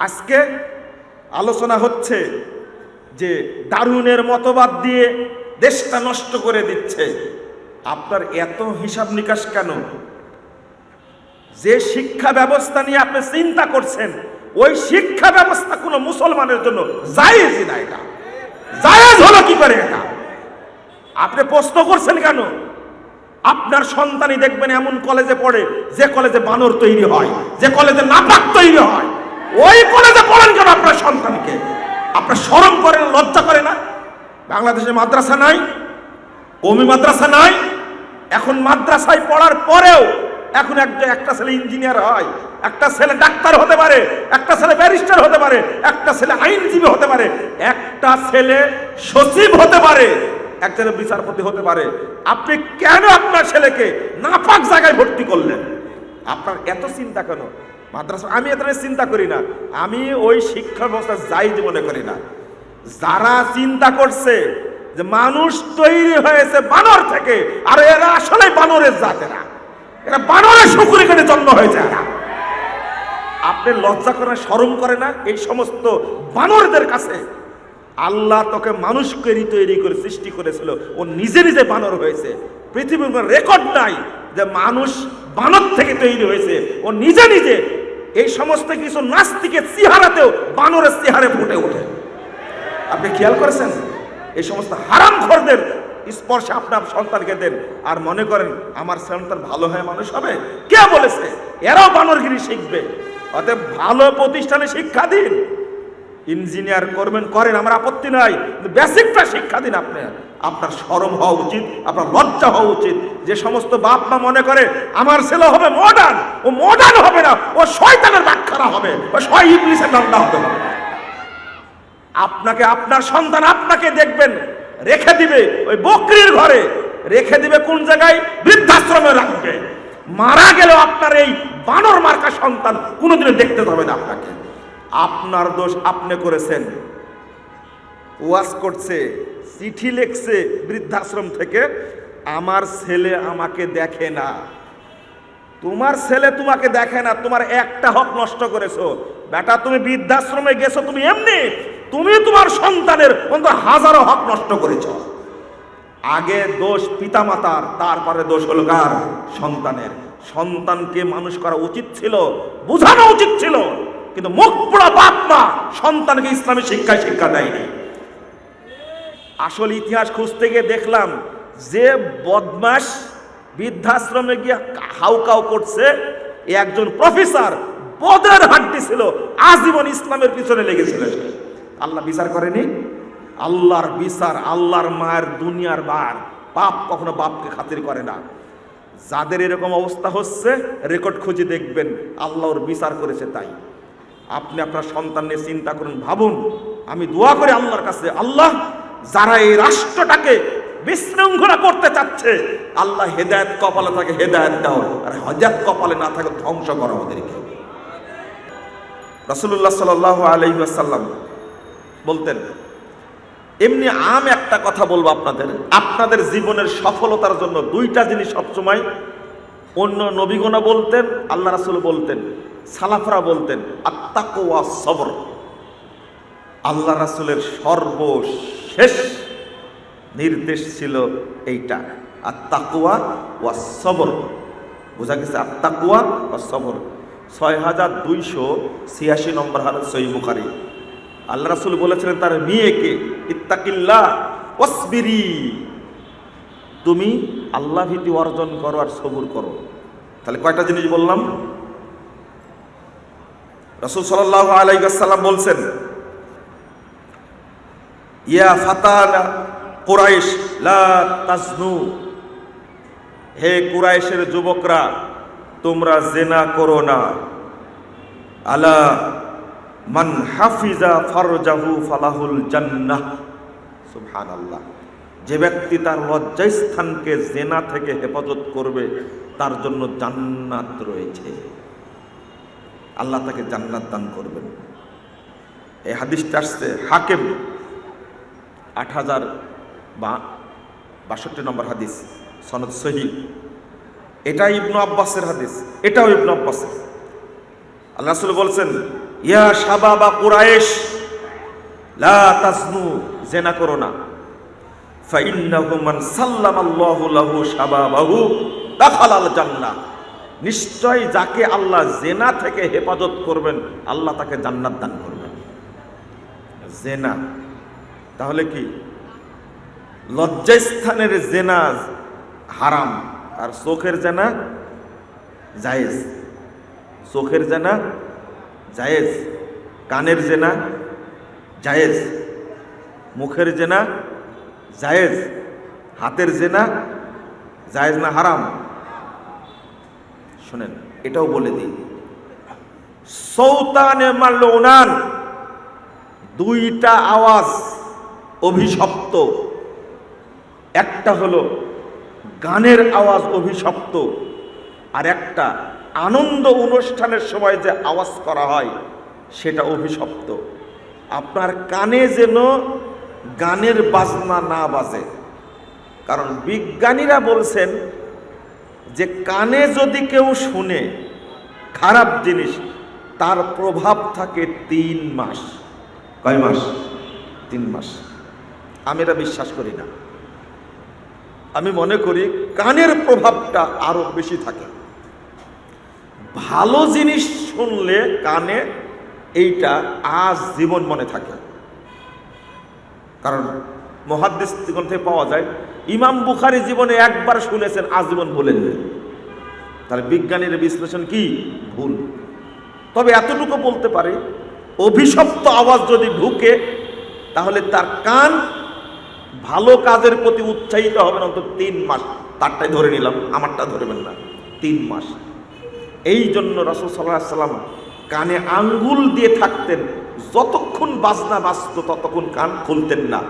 আজকে আলোচনা হচ্ছে যে দারুণের মতবাদ দিয়ে দেশটা নষ্ট করে দিচ্ছে। আপনার এত হিসাব নিকাশ কেন? যে শিক্ষা ব্যবস্থা নিয়ে আপনি চিন্তা করছেন, ওই শিক্ষা ব্যবস্থা কোনো মুসলমানের জন্য জায়েজই না এটা। জায়েজ হলো কি করে এটা? আপনি প্রশ্ন করছেন কেন? আপনার সন্তানই দেখবেন এমন কলেজে পড়ে, যে কলেজে বানর তৈরি হয়, যে কলেজে নাপাক তৈরি হয়। ওই কলেজে পড়েন কেন আপনার সন্তানকে? আপনার শরম করে না লজ্জা করে না? বাংলাদেশে মাদ্রাসা নাই, কমি মাদ্রাসা নাই। এখন মাদ্রাসায় পড়ার পরেও এখন একটা একটা ছেলে ইঞ্জিনিয়ার হয়, একটা ছেলে ডাক্তার হতে পারে, একটা ছেলে ব্যারিস্টার হতে পারে, একটা ছেলে আইনজীবী হতে পারে, একটা ছেলে সচিব হতে পারে একজনের বিচারপতি হতে পারে। আপনি কেন আপনার ছেলেকে নাপাক জায়গায় ভর্তি করলেন? আপনার এত চিন্তা কেন? মাদ্রাসা, আমি এত চিন্তা করি না। আমি ওই শিক্ষা ব্যবস্থা যাই মনে করি না। যারা চিন্তা করছে যে মানুষ তৈরি হয়েছে বানর থেকে, আর এরা আসলে বানরের জাতেরা। এরা বানরের শুকুরে কেটে জন্ম হয়েছে এরা। আপনি লজ্জা করে, শরম করে না? এই সমস্ত বানরদের কাছে আল্লাহ তোকে মানুষকে তৈরি করে, সৃষ্টি করেছিল। ও নিজে নিজে বানর হয়েছে। পৃথিবীর রেকর্ড নাই যে মানুষ বানর থেকে তৈরি হয়েছে। ও নিজে নিজে এই সমস্ত কিছু নাস্তিকের চেহারাতেও বানরের চেহারে ফুটে ওঠে। আপনি খেয়াল করেছেন? এই সমস্ত হারাম খরদের স্পর্শে আপনার সন্তানকে দেন আর মনে করেন, আমার সন্তান ভালো হয়ে মানুষ হবে? কে বলেছে? এরাও বানরগিরি শিখবে। অতএব ভালো প্রতিষ্ঠানে শিক্ষা দিন। ইঞ্জিনিয়ার করবেন, করেন, আমার আপত্তি নাই। বেসিকটা শিক্ষা দিন আপনি। আপনার শরম হওয়া উচিত, আপনার লজ্জা হওয়া উচিত। যে সমস্ত বাপ মা মনে করে, আমার ছেলে হবে মডার্ন ও মডার্ন না, ও শয়তানের ব্যাখ্যারা হবে। ও হবে। আপনাকে আপনার সন্তান আপনাকে দেখবেন, রেখে দিবে ওই বকরির ঘরে, রেখে দিবে কোন জায়গায়? বৃদ্ধাশ্রমে রাখবে। মারা গেলেও আপনার এই বানর মার্কা সন্তান কোনোদিনও দেখতে হবে না আপনাকে। আপনার দোষ আপনি করেছেন। ওয়াজ করছে, চিঠি লিখছে বৃদ্ধাশ্রম থেকে, আমার ছেলে আমাকে দেখে না। তোমার ছেলে তোমাকে দেখে না, তোমার একটা হক নষ্ট করেছ। বেটা, তুমি বৃদ্ধাশ্রমে গেছো, তুমি এমনি, তুমি তোমার সন্তানের অন্তত হাজারো হক নষ্ট করেছ। আগে দোষ পিতামাতার, তারপরে দোষ হলো কার? সন্তানের। সন্তানকে মানুষ করা উচিত ছিল, বোঝানো উচিত ছিল, কিন্তু মুখ পোড়া বাপ মা সন্তানকে ইসলামী শিক্ষায় শিক্ষা দেয়নি। আসল ইতিহাস খুঁজতে গিয়ে দেখলাম যে বদমাস বৃদ্ধাশ্রমে গিয়ে হাউকাউ করছে একজন প্রফেসর, বদের হাড্ডি ছিল, আজীবন ইসলামের পিছনে লেগেছিল সে। আল্লাহ বিচার করেনি? আল্লাহর বিচার, আল্লাহর মায়ের দুনিয়ার বার, বাপ কখনো বাপকে খাতির করে না। যাদের এরকম অবস্থা হচ্ছে, রেকর্ড খুঁজে দেখবেন, আল্লাহর বিচার করেছে তাই। আপনি আপনার সন্তান নিয়ে চিন্তা করুন, ভাবুন, আমি দোয়া করি আল্লাহর কাছে, আল্লাহ, যারা এই রাষ্ট্রটাকে বিশৃঙ্খলা করতে চাচ্ছে। আল্লাহ হেদায়ত কপালে থাকে, হেদায়ত দাও। আর হজাত কপালে না থাকে ধ্বংস করো ওদেরকে রসুল্লাহ সাল আলহিসাল্লাম বলতেন, এমনি আম একটা কথা বলব আপনাদের। আপনাদের জীবনের সফলতার জন্য দুইটা জিনিস সবসময়। অন্য নবীগণা বলতেন, আল্লাহ রাসুল বলতেন, সালাফরা বলতেন আত্মাকোয়া সবর। আল্লাহ রাসুলের সর্বশেষ নির্দেশ ছিল এইটা আর তাকুয়া ওয়া সবর। বোঝা গেছে? আত্মাকুয়া ওয়া সবর। ছয় হাজার দুইশো ছিয়াশি নম্বর হাজার সই বুখারি। আল্লাহ রাসুল বলেছিলেন তার মেয়েকে ইত্তাকিল্লা ওসবিরি তুমি আল্লাহ ভীতি অর্জন করো আর সবুর করো। তাহলে কয়টা জিনিস বললাম? রসুল সাল্লাহ আলাইসাল্লাম বলছেন, ইয়া ফাতানা কুরাইশ, লা তাজনু। হে কুরাইশের যুবকরা, তোমরা জেনা করো না। আলা মান হাফিজা ফরজাহু ফালাহুল জান্নাহ। সুবহানাল্লাহ। যে ব্যক্তি তার লজ্জাস্থানকে জেনা থেকে হেফাজত করবে, তার জন্য জান্নাত রয়েছে। আল্লাহ তাকে জান্নাত দান করবেন। এই হাদিসটা আসছে হাকেম, আট হাজার বা বাষট্টি নম্বর হাদিস, সনদ সহি। এটা ইবনু আব্বাসের হাদিস, এটাও ইবনু আব্বাসের। আল্লাহ রাসূল বলছেন, ইয়া শাবাবা কুরাইশ, লা তাজনু, জেনা করো না। ফাইন্নাহু মান সাল্লামাল্লাহু লাহু শাবাবাহু দাখালাল জান্নাহ। নিশ্চয় যাকে আল্লাহ জেনা থেকে হেফাজত করবেন, আল্লাহ তাকে জান্নাত দান করবেন। জেনা, তাহলে কি? লজ্জাস্থানের জেনা হারাম। আর চোখের জেনা জায়েজ। চোখের জেনা জায়েজ। কানের জেনা জায়েজ। মুখের জেনা জায়েজ। হাতের জেনা জায়েজ না হারাম? শোনেন, এটাও বলে দিই। সৌতানে মাল্লৌনান দুইটা আওয়াজ অভিশপ্ত। একটা হলো গানের আওয়াজ অভিশপ্ত, আর একটা আনন্দ অনুষ্ঠানের সময় যে আওয়াজ করা হয়, সেটা অভিশপ্ত। আপনার কানে যেন গানের বাজনা না বাজে। কারণ বিজ্ঞানীরা বলছেন যে কানে যদি কেউ শুনে খারাপ জিনিস, তার প্রভাব থাকে তিন মাস। কয় মাস? তিন মাস। আমি এটা বিশ্বাস করি না। আমি মনে করি কানের প্রভাবটা আরও বেশি থাকে। ভালো জিনিস শুনলে কানে এইটা আজ জীবন মনে থাকে। কারণ মহাদ্দেশ গ্রন্থে পাওয়া যায়, ইমাম বুখারি জীবনে একবার শুনেছেন, আজ আজীবন বলেননি তাহলে বিজ্ঞানীর বিশ্লেষণ কি? ভুল। তবে এতটুকু বলতে পারে, অভিশপ্ত আওয়াজ যদি ঢুকে, তাহলে তার কান ভালো কাজের প্রতি উৎসাহিত হবে না অন্তত তিন মাস। তারটাই ধরে নিলাম, আমারটা ধরবেন না। তিন মাস। এই জন্য রসুল সাল্লাহ সাল্লাম কানে আঙ্গুল দিয়ে থাকতেন। যতক্ষণ বাজনা বাজত, ততক্ষণ কান খুলতেন না।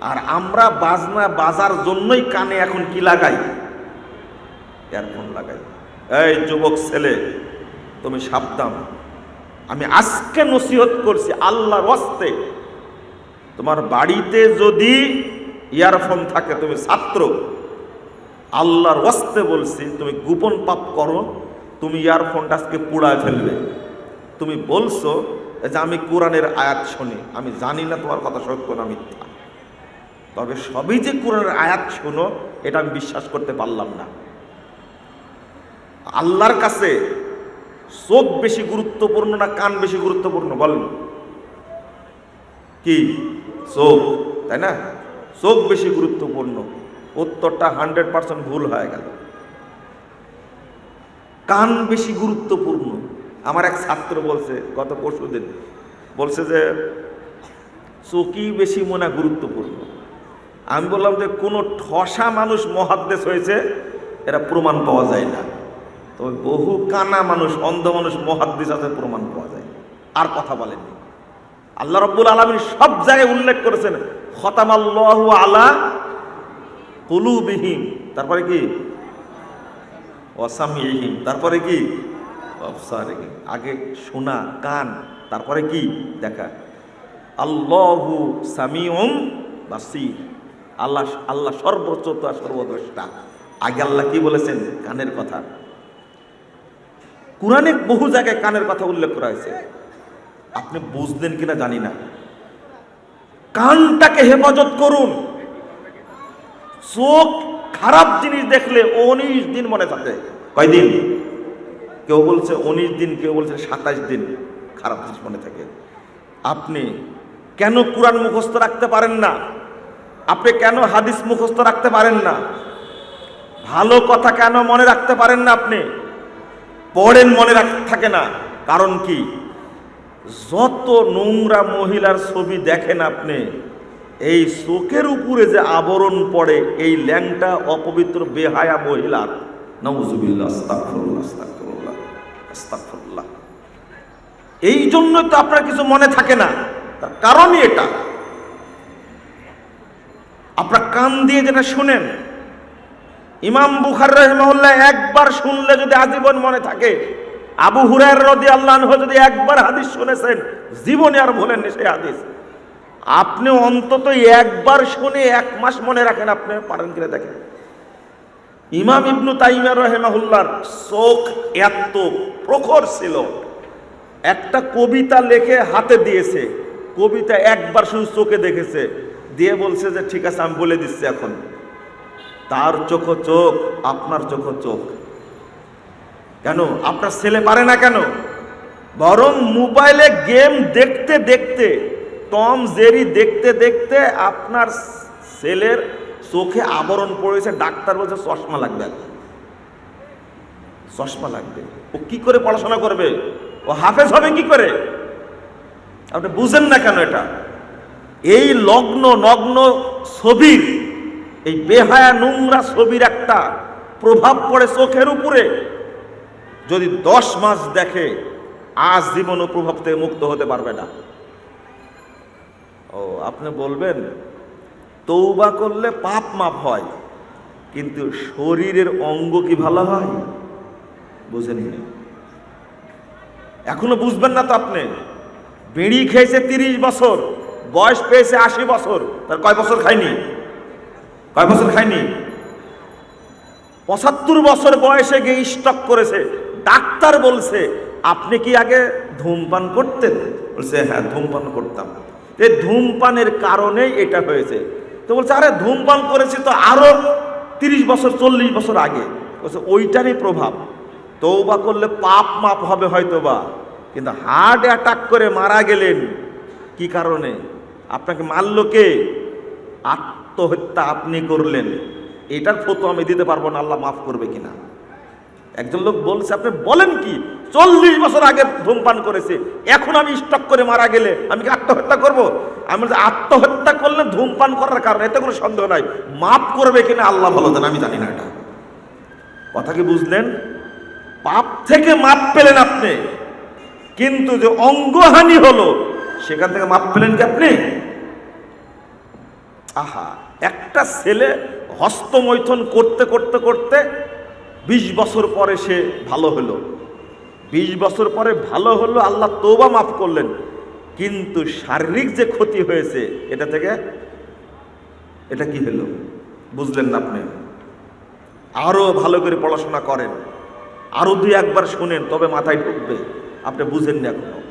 আর আমরা বাজনা বাজার জন্যই কানে এখন কি লাগাই? ইয়ারফোন লাগাই। এই যুবক ছেলে, তুমি সাবধান। আমি আজকে নসিহত করছি, আল্লাহর ওয়াস্তে তোমার বাড়িতে যদি ইয়ারফোন থাকে, তুমি ছাত্র। আল্লাহর ওয়াস্তে বলছি, তুমি গোপন পাপ করো, তুমি ইয়ারফোনটা আজকে পুড়ায় ফেলবে। তুমি বলছো যে আমি কোরআনের আয়াত শুনি, আমি জানি না তোমার কথা সত্য না মিথ্যা। তবে সবই যে কোরআনের আয়াত শোনো, এটা আমি বিশ্বাস করতে পারলাম না। আল্লাহর কাছে চোখ বেশি গুরুত্বপূর্ণ না কান বেশি গুরুত্বপূর্ণ বলেন? কি? চোখ, তাই না? চোখ বেশি গুরুত্বপূর্ণ। উত্তরটা হান্ড্রেড পার্সেন্ট ভুল হয়ে গেল। কান বেশি গুরুত্বপূর্ণ। আমার এক ছাত্র বলছে, গত পরশু দিন, বলছে যে, চোখই বেশি মনে গুরুত্বপূর্ণ। আমি বললাম যে, কোনো ঠসা মানুষ মহাদ্দেশ হয়েছে, এরা প্রমাণ পাওয়া যায় না। তবে বহু কানা মানুষ, অন্ধ মানুষ মহাদ্দেশ আছে, প্রমাণ পাওয়া যায়। আর কথা বলেননি। আল্লাহ রব্বুল আলমী সব জায়গায় উল্লেখ করেছেন, খতামাল্লাহু আলা কুলুবিহীন তারপরে কি? অসামিহীন তারপরে কি? আগে শোনা, কান, তারপরে কি? দেখা। আল্লাহু সামিউম বাসির। আল্লাহ আল্লাহ সর্বোচ্চ সর্বদ্রষ্টা। আগে আল্লাহ কি বলেছেন? কানের কথা। কোরআনে বহু জায়গায় কানের কথা উল্লেখ করা হয়েছে। আপনি বুঝলেন কিনা জানি না। কানটাকে হেফাজত করুন। চোখ খারাপ জিনিস দেখলে উনিশ দিন মনে থাকে। কয়দিন? কেউ বলছে উনিশ দিন, কেউ বলছে সাতাশ দিন। খারাপ জিনিস মনে থাকে। আপনি কেন কোরআন মুখস্থ রাখতে পারেন না? আপনি কেন হাদিস মুখস্থ রাখতে পারেন না? ভালো কথা কেন মনে রাখতে পারেন না আপনি? পড়েন মনে রাখ থাকে না। কারণ কি? যত নোংরা মহিলার ছবি দেখেন আপনি, এই চোখের উপরে যে আবরণ পড়ে, এই ল্যাংটা অপবিত্র, বেহায়া মহিলার এই জন্যই তো আপনার কিছু মনে থাকে না। তার কারণই এটা। আপনার কান দিয়ে যেটা শুনেন, ইমাম বুখার রহমউল্লাহ একবার শুনলে যদি আজীবন মনে থাকে আবু হুরার রদি আল্লাহ যদি একবার হাদিস শুনেছেন, জীবনে আর ভোলেননি সেই হাদিস। আপনি অন্তত একবার শুনে এক মাস মনে রাখেন, আপনি পারেন কিনা দেখেন। ইমাম ইবনু তাইমা রহেমাহুল্লার চোখ এত প্রখর ছিল। একটা কবিতা লেখে হাতে দিয়েছে। কবিতা একবার শুধু চোখে দেখেছে। দিয়ে বলছে যে, ঠিক আছে, আমি বলে দিচ্ছি এখন। তার চোখ চোখ, আপনার চোখ চোখ। কেন? আপনার ছেলে পারে না কেন? বরং মোবাইলে গেম দেখতে দেখতে, টম জেরি দেখতে দেখতে আপনার ছেলের চোখে আবরণ পড়েছে, ডাক্তার বলছে চশমা লাগবে চশমা লাগবে। ও কি করে পড়াশোনা করবে? ও হাফেজ হবে কি করে? আপনি বুঝেন না কেন এটা? এই লগ্ন নগ্ন ছবির, এই বেহায়া নোংরা ছবির একটা প্রভাব পড়ে চোখের উপরে। যদি দশ মাস দেখে আজ জীবন প্রভাব থেকে মুক্ত হতে পারবে না। ও, আপনি বলবেন তৌবা করলে পাপ মাপ হয়, কিন্তু শরীরের অঙ্গ কি ভালো হয়? বুঝেনি এখনও বুঝবেন না তো আপনি? বেড়ি খেয়েছে তিরিশ বছর, বয়স পেয়েছে আশি বছর, তার কয় বছর খায়নি? কয় বছর খায়নি? পঁচাত্তর বছর বয়সে গিয়ে স্টক করেছে। ডাক্তার বলছে, আপনি কি আগে ধূমপান করতেন? বলছে হ্যাঁ ধূমপান করতাম। এই ধূমপানের কারণেই এটা হয়েছে। তো বলছে, আরে, ধূমপান করেছে তো আরও তিরিশ বছর, চল্লিশ বছর আগে। বলছে, ওইটারই প্রভাব। তৌবা করলে পাপ মাপ হবে হয়তো বা কিন্তু হার্ট অ্যাটাক করে মারা গেলেন, কি কারণে? আপনাকে মারলো কে? আত্মহত্যা আপনি করলেন। এটার ফটো আমি দিতে পারব না, আল্লাহ মাফ করবে কিনা? একজন লোক বলছে, আপনি বলেন কি? চল্লিশ বছর আগে ধূমপান করেছে, এখন আমি স্টক করে মারা গেলে আমি কি আত্মহত্যা করব? আমি আত্মহত্যা করলে ধূমপান করার কারণে, এতে কোনো সন্দেহ নাই। মাফ করবে কিনা আল্লাহ ভালো দেন আমি জানি না এটা। কথা কি বুঝলেন? পাপ থেকে মাপ পেলেন আপনি, কিন্তু যে অঙ্গহানি হলো, সেখান থেকে মাপ পেলেন কি আপনি? আহা, একটা ছেলে হস্তমৈথন করতে করতে করতে বিশ বছর পরে সে ভালো হলো। বিশ বছর পরে ভালো হলো, আল্লাহ তোবা মাফ করলেন। কিন্তু শারীরিক যে ক্ষতি হয়েছে, এটা থেকে এটা কি হলো? বুঝলেন না আপনি? আরও ভালো করে পড়াশোনা করেন। আরও দুই একবার শুনেন, তবে মাথায় ঢুকবে। আপনি বুঝেন না এখনও।